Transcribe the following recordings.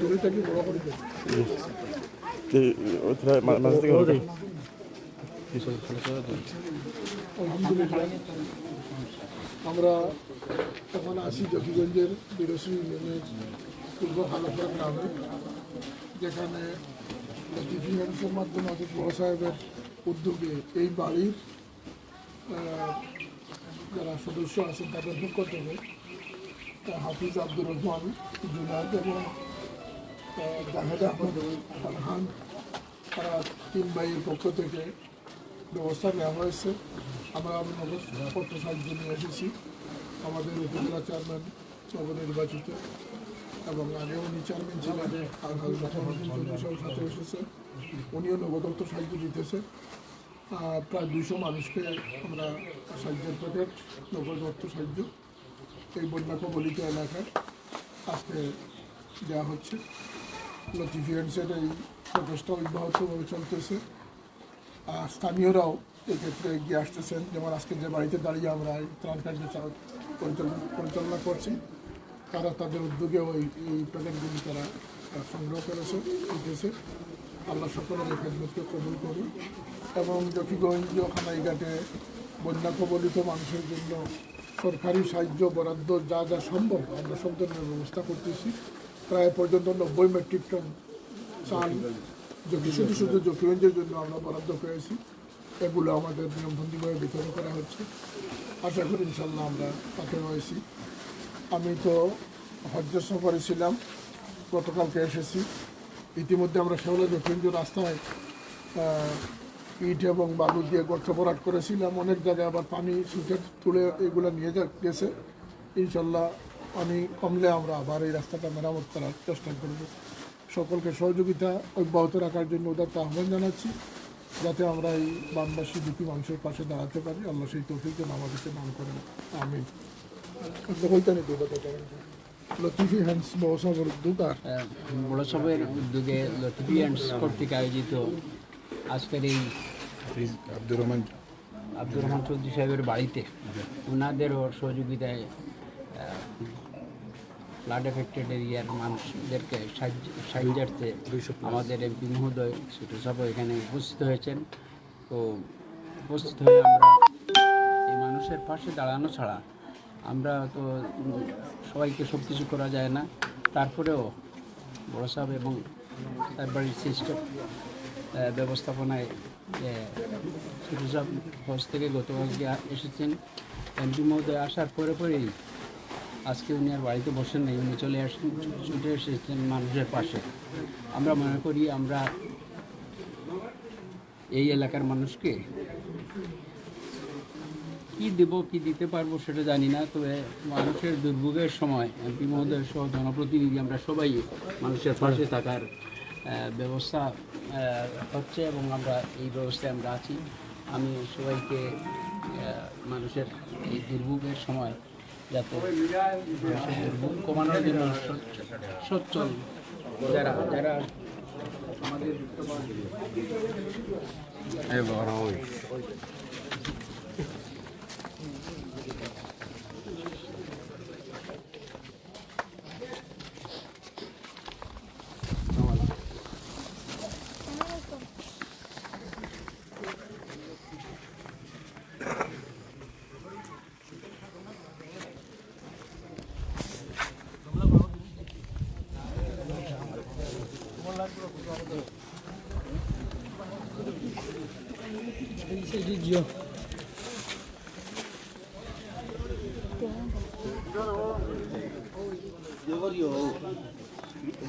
দূরে থাকি বড় করে দেয় থেকে আমরা এখন আসি জকিগঞ্জের বিরসী ইউনিয়নের পূর্ব হালপুর গ্রামে যেখানে ডিফিনেন্সের মাধ্যমে অজিত বড় সাহেবের উদ্যোগে এই বাড়ির যারা সদস্য আছেন তাদের থেকে আহ, হাফিজ আব্দুর রহমান জুনাদ এবং জাহেদ আহমদ তারা তিন ভাইয়ের পক্ষ থেকে ব্যবস্থা নেওয়া হয়েছে আমরা নগদপত্র সাহায্য নিয়ে এসেছি আমাদের উপজেলা চেয়ারম্যান নবনির্বাচিত এবং আগেও উনি চেয়ারম্যান ছিলেন সাথে এসেছে উনিও নগদত্ব সাহায্য দিতেছে প্রায় দুশো মানুষকে আমরা সাহায্যের প্যাকেট নগদ সাহায্য এই বন্যা এলাকায় আজকে দেওয়া হচ্ছে লতিফিয়েন্সের এই প্রচেষ্টা অব্যাহতভাবে চলতেছে আর স্থানীয়রাও এক্ষেত্রে এগিয়ে আসতেছেন যেমন আজকে যে বাড়িতে দাঁড়িয়ে আমরা এই ত্রাণ কার্য পরিচালনা করছি তারা তাদের উদ্যোগে ওই এই প্যাকেটগুলি তারা সংগ্রহ করেছে দিতেছে আল্লাহ সকলের এই খেদমতকে কবুল করুন এবং জকিগঞ্জ খানাইঘাটে বন্যা কবলিত মানুষের জন্য সরকারি সাহায্য বরাদ্দ যা যা সম্ভব আমরা সব ধরনের ব্যবস্থা করতেছি প্রায় পর্যন্ত নব্বই মেট্রিক টন চাল শুধু শুধু জকিগঞ্জের জন্য আমরা বরাদ্দ পেয়েছি। এগুলো আমাদের নিয়মবন্দিভাবে বিতরণ করা হচ্ছে। আশা করি ইনশাল্লাহ আমরা তাতে রয়েছি। আমি তো হজ্জ সফরে ছিলাম, গতকালকে এসেছি। ইতিমধ্যে আমরা শেওলা জকিগঞ্জ রাস্তায় ইট এবং বালু দিয়ে গর্ত ভরাট করেছিলাম, অনেক জায়গায় আবার পানি সুচের তুলে এগুলো নিয়ে গেছে। ইনশাল্লাহ পানি কমলে আমরা আবার এই রাস্তাটা মেরামত করার চেষ্টা করব। সকলকে সহযোগিতা অব্যাহত রাখার জন্য ওদের আহ্বান জানাচ্ছি যাতে আমরা এই বানবাসী দুটি মানুষের পাশে দাঁড়াতে পারি। আল্লাহ সেই তৌফিক যেন আমাদেরকে দান করেন। আমি লতিফি হ্যান্ডস উদ্যোগ। আর কর্তৃক আয়োজিত আজকের এই আব্দুর রহমান। আব্দুর রহমান চৌধুরী সাহেবের বাড়িতে ওনাদেরও সহযোগিতায় ফ্লাড এফেক্টেড এরিয়ার মানুষদেরকে সাহায্য সাহায্যার্থে আমাদের এমপি মহোদয় সাহেব এখানে উপস্থিত হয়েছেন। তো উপস্থিত হয়ে আমরা এই মানুষের পাশে দাঁড়ানো ছাড়া আমরা তো সবাইকে সব কিছু করা যায় না। তারপরেও বড় সাহেব এবং তার বাড়ির সিস্টেম ব্যবস্থাপনায় সাহেব হজ থেকে গতকালকে এসেছেন। এমপি মহোদয় আসার পরে পরেই আজকে উনি আর বাড়িতে বসেন নেই, উনি চলে আসেন, ছুটে এসেছেন মানুষের পাশে। আমরা মনে করি আমরা এই এলাকার মানুষকে কি দেব, কি দিতে পারব সেটা জানি না, তবে মানুষের দুর্ভোগের সময়, এমপি মহোদয় সহ জনপ্রতিনিধি আমরা সবাই মানুষের পাশে থাকার ব্যবস্থা হচ্ছে এবং আমরা এই ব্যবস্থায় আমরা আছি। আমি সবাইকে মানুষের এই দুর্ভোগের সময় যাতে কমানোর জন্য সচ্ছল। যারা যারা আমাদের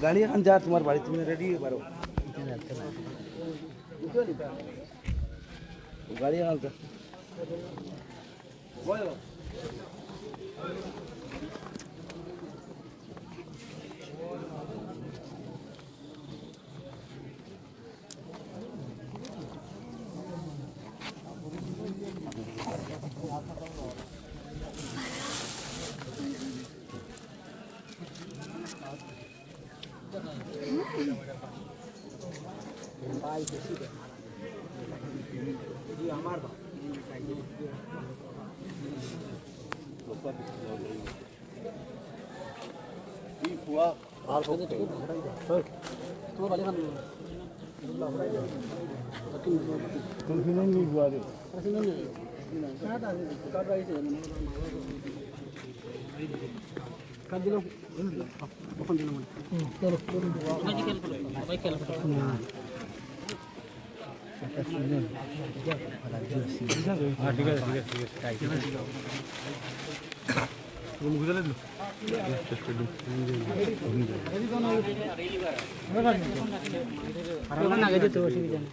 গাড়ি এখন যা তোমার বাড়ি তুমি রেডি পারো গাড়ি এখন যা। Kalau yang. Baik kalau, baik. আগে যেতে অসুবিধা নেই